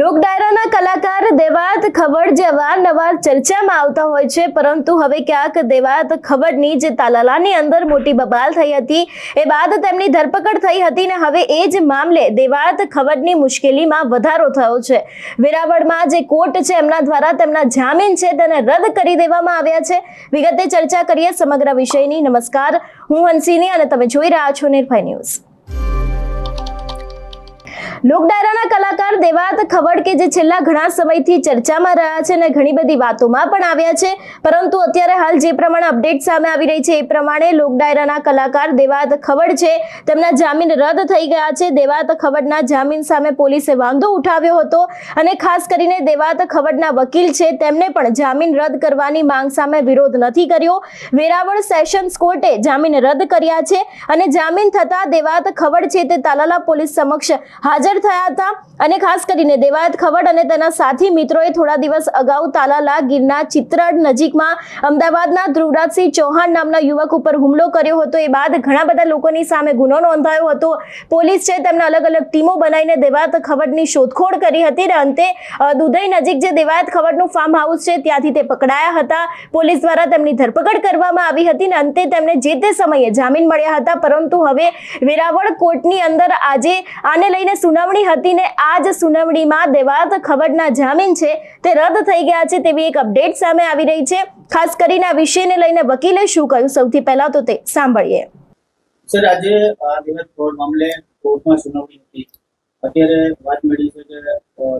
લોક ડાયરાના કલાકાર દેવાત ખવડ જે અવારનવાર ચર્ચામાં આવતા હોય છે, પરંતુ હવે ક્યાંક દેવાત ખવડની જે તાલાલાની અંદર મોટી બબાલ થઈ હતી, એ બાદ તેમની ધરપકડ થઈ હતી ને હવે એ જ મામલે દેવાત ખવડની મુશ્કેલીમાં વધારો થયો છે. વેરાવળમાં જે કોર્ટ છે, એમના દ્વારા તેમના જામીન છે, તેને રદ કરી દેવામાં આવ્યા છે. વિગતે ચર્ચા કરીએ સમગ્ર વિષયની. નમસ્કાર, હું હંસિની અને તમે જોઈ રહ્યા છો નિર્ભય ન્યૂઝ. લોક ડાયરાના કલાકાર દેવાત ખવડ કે જે છેલ્લા ઘણા સમયથી ચર્ચામાં રહ્યા છે અને ઘણી બધી વાતોમાં પણ આવ્યા છે, પરંતુ અત્યારે હાલ જે પ્રમાણે અપડેટ સામે આવી રહી છે, એ પ્રમાણે લોક ડાયરાના કલાકાર દેવાત ખવડ છે, તેમના જામીન રદ થઈ ગયા છે. દેવાત ખવડના જામીન સામે પોલીસે વાંધો ઉઠાવ્યો હતો અને ખાસ કરીને દેવાત ખવડના વકીલ છે, તેમને પણ જામીન રદ કરવાની માંગ સામે વિરોધ નથી કર્યો. વેરાવળ સેશન્સ કોર્ટે જામીન રદ કર્યા છે અને જામીન થતા દેવાત ખવડ છે તે તાલાલા પોલીસ સમક્ષ હાજર થયા હતા અને ખાસ કરીને દેવાયત ખવડ અને તેના સાથી મિત્રોએ થોડા દિવસ અગાઉ તાલાલા ગીરના ચિત્રડ નજીકમાં અમદાવાદના ધ્રુવરાજસિંહ ચૌહાણ નામના યુવક ઉપર હુમલો કર્યો હતો. એ બાદ ઘણા બધા લોકોની સામે ગુનો નોંધાયો હતો. પોલીસ છે તેમના અલગ અલગ ટીમો બનાવીને દેવાયત ખવડની શોધખોળ કરી હતી. અને અંતે દુધઈ નજીક જે દેવાયત ખવડનું ફાર્મ હાઉસ છે, ત્યાંથી તે પકડાયા હતા. પોલીસ દ્વારા તેમની ધરપકડ કરવામાં આવી હતી અને અંતે તેમને જે તે સમયે જામીન મળ્યા હતા. પરંતુ હવે વેરાવળ કોર્ટની અંદર આજે આને લઈને સુનાવણી હતી ને આ જ સુનાવણીમાં દેવાત ખબરના જામીન છે તે રદ થઈ ગયા છે તેવી એક અપડેટ સામે આવી રહી છે. ખાસ કરીને આ વિષયને લઈને વકીલે શું કહ્યું? સૌથી પહેલા તો તે સાંભળીએ. સર આજે દેવાત ફ્રોડ મામલે કોર્ટમાં સુનાવણી હતી. અત્યારે વાત મળી છે કે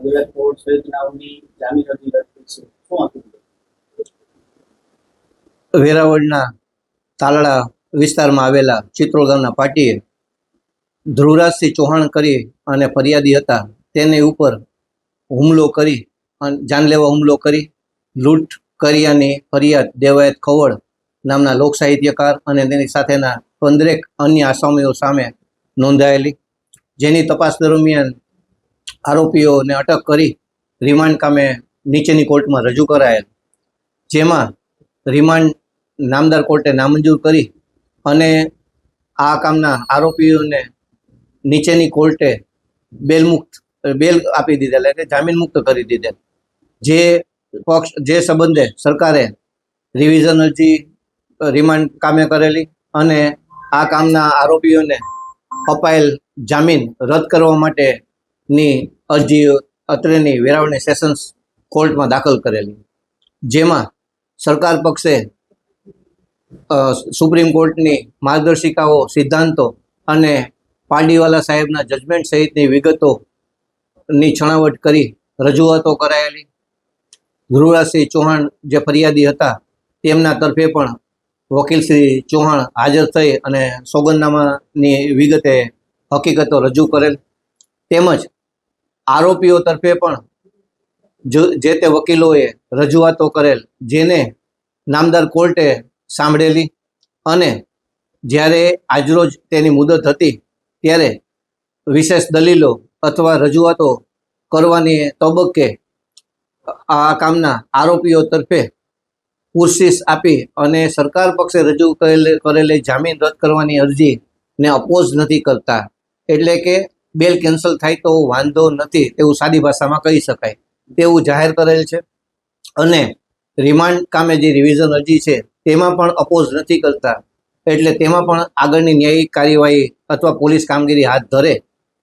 દેવાત ફ્રોડ સહિતનાઓની જામીન અરજી રદ થઈ છે. શું હતું વેરાવળના તાલાળા વિસ્તારમાં આવેલા ચિત્રોલ ગામના પાટીએ ધ્રુવરાજસિંહ ચૌહાણ કરી અને ફરિયાદી હતા. તેની ઉપર હુમલો કરી અને જાનલેવા હુમલો કરી, લૂંટ કર્યાની ફરિયાદ દેવાયત ખવડ નામના લોક સાહિત્યકાર અને તેની સાથેના પંદરેક અન્ય આસામીઓ સામે નોંધાયેલી, જેની તપાસ દરમિયાન આરોપીઓને અટક કરી રિમાન્ડ કામે નીચેની કોર્ટમાં રજૂ કરાયેલ. જેમાં રિમાન્ડ નામદાર કોર્ટે નામંજૂર કરી અને આ કામના આરોપીઓને નીચેની કોર્ટે બેલ મુક્ત, બેલ આપી દીધેલ એટલે જામીન મુક્ત કરી દીધેલ. જે પક્ષ, જે સંબંધે સરકારે રિવિઝન અરજી રિમાન્ડ કામે કરેલી અને આ કામના આરોપીઓને અપાયેલ જામીન રદ કરવા માટેની અરજી, અત્રેની વેરાવળની સેશન્સ કોર્ટમાં દાખલ કરેલી. જેમાં સરકાર પક્ષે સુપ્રીમ કોર્ટની માર્ગદર્શિકાઓ, સિદ્ધાંતો અને પારડીવાલા સાહેબના જજમેન્ટ સહિતની વિગતોની છણાવટ કરી, રજૂઆતો કરાયેલી. ધ્રુવરાજસિંહ ચૌહાણ જે ફરિયાદી હતા, તેમના તરફે પણ વકીલ શ્રી ચૌહાણ હાજર થઈ અને સોગંદનામાની વિગતે હકીકતો રજૂ કરેલ. તેમજ આરોપીઓ તરફે પણ જે તે વકીલોએ રજૂઆતો કરેલ, જેને નામદાર કોર્ટે સાંભળેલી અને જ્યારે આજરોજ તેની મુદત હતી ત્યારે વિશેષ દલીલો અથવા રજૂઆતો કરવાની તબક્કે આ કામના આરોપીઓ તરફે પુરશીસ આપી અને સરકાર પક્ષે રજૂ કરેલી કરેલી જામીન રદ કરવાની અરજીને અપોઝ નથી કરતા. એટલે કે બેલ કેન્સલ થાય તો વાંધો નથી તેવું સાદી ભાષામાં કહી શકાય. તેવું જાહેર કરેલ છે અને રિમાન્ડ કામે જે રિવિઝન અરજી છે તેમાં પણ અપોઝ નથી કરતા. એટલે તેમાં પણ આગળની ન્યાયિક કાર્યવાહી અથવા પોલીસ કામગીરી હાથ ધરે,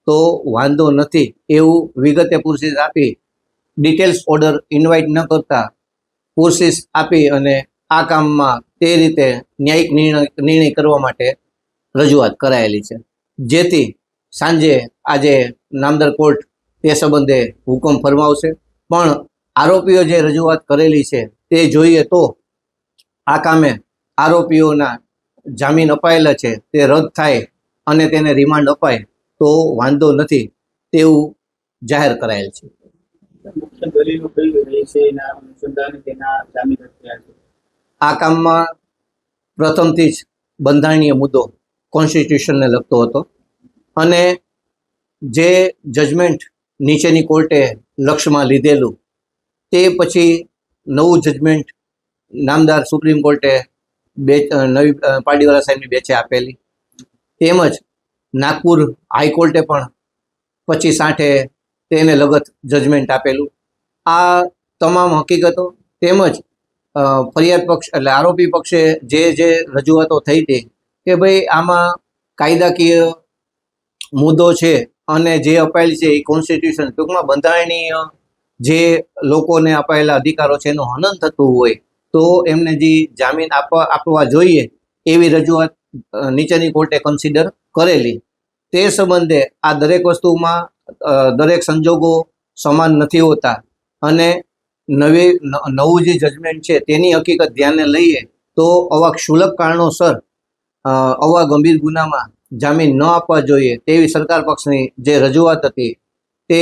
તો વાંધો નથી. એવું વિગતે પુરશીસ આપી, ડિટેલ્સ ઓર્ડર ઇન્વાઇટ ન કરતા પુરશીસ આપી અને આ કામમાં તે રીતે ન્યાયિક નિર્ણય નિર્ણય કરવા માટે રજૂઆત કરાયેલી છે. જેથી સાંજે આજે નામદર કોર્ટ તે સંબંધે હુકમ ફરમાવશે. પણ આરોપીઓ જે રજૂઆત કરેલી છે તે જોઈએ તો આ કામે આરોપીઓના જામીન અપાયેલા છે, તે રદ થાય અને તેને રિમાન્ડ અપાય, તો વાંધો નથી. તેવું જાહેર કરાયેલ છે. આ કામમાં પ્રથમથી જ બંધારણીય મુદ્દો કોન્સ્ટિટ્યુશનને લગતો હતો અને જે જજમેન્ટ નીચેની કોર્ટે લક્ષ્યમાં લીધેલું, તે પછી નવું જજમેન્ટ નામદાર સુપ્રીમ કોર્ટે બે નવી પાર્ટીવાલા સાહેબની બેચે આપેલી. તેમજ નાગપુર હાઈકોર્ટે પણ પચીસ આઠે તેને લગત જજમેન્ટ આપેલું. આ તમામ હકીકતો તેમજ ફરિયાદ પક્ષ એટલે આરોપી પક્ષે જે જે રજૂઆતો થઈ હતી કે ભાઈ આમાં કાયદાકીય મુદ્દો છે અને જે અપાયેલ છે એ કોન્સ્ટિટ્યુશન ટૂંકમાં બંધારણીય જે લોકોને અપાયેલા અધિકારો છે એનું હનન થતું હોય તો એમને જે જામીન આપવા આપવા જોઈએ એવી રજૂઆત નીચેની કોર્ટે કન્સિડર કરેલી. તે સંબંધે આ દરેક વસ્તુમાં દરેક સંજોગો સમાન નથી હોતા. અને નવી નવું જે જજમેન્ટ છે તેની હકીકત ધ્યાને લઈએ તો આવા ક્ષુલક કારણોસર અવા ગંભીર ગુનામાં જામીન ન આપવા જોઈએ તેવી સરકાર પક્ષની જે રજૂઆત હતી તે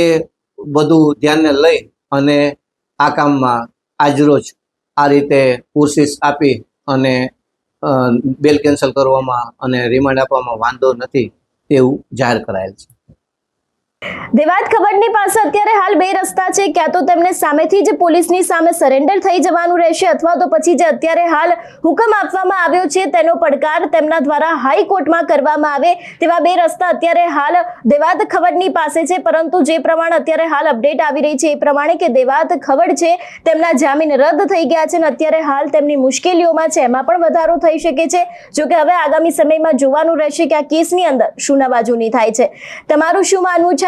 બધું ધ્યાને લઈ અને આ કામમાં આજરોજ આ રીતે કોશિશ આપી અને બેલ કેન્સલ કરવામાં અને રિમાન્ડ આપવામાં વાંધો નથી તેવું જાહેર કરાયેલ છે. દેવાત ખબરની પાસે અત્યારે હાલ બે રસ્તા છે. ક્યાં તો તેમને સામેથી જ પોલીસની સામે સરેન્ડર થઈ જવાનું રહેશે અથવા તો પછી જે અત્યારે હાલ હુકમ આપવામાં આવ્યો છે. તેનો પડકાર તેમના દ્વારા હાઈકોર્ટમાં કરવામાં આવે તેવા બે રસ્તા અત્યારે હાલ દેવાત ખબરની પાસે છે. પરંતુ જે પ્રમાણે અત્યારે હાલ અપડેટ આવી રહી છે એ પ્રમાણે કે દેવાત ખબર છે તેમના જામીન રદ થઈ ગયા છે અને અત્યારે હાલ તેમની મુશ્કેલીઓમાં છે. એમાં પણ વધારો થઈ શકે છે. જોકે હવે આગામી સમયમાં જોવાનું રહેશે કે આ કેસની અંદર શું નવાજૂની થાય છે. તમારું શું માનવું છે?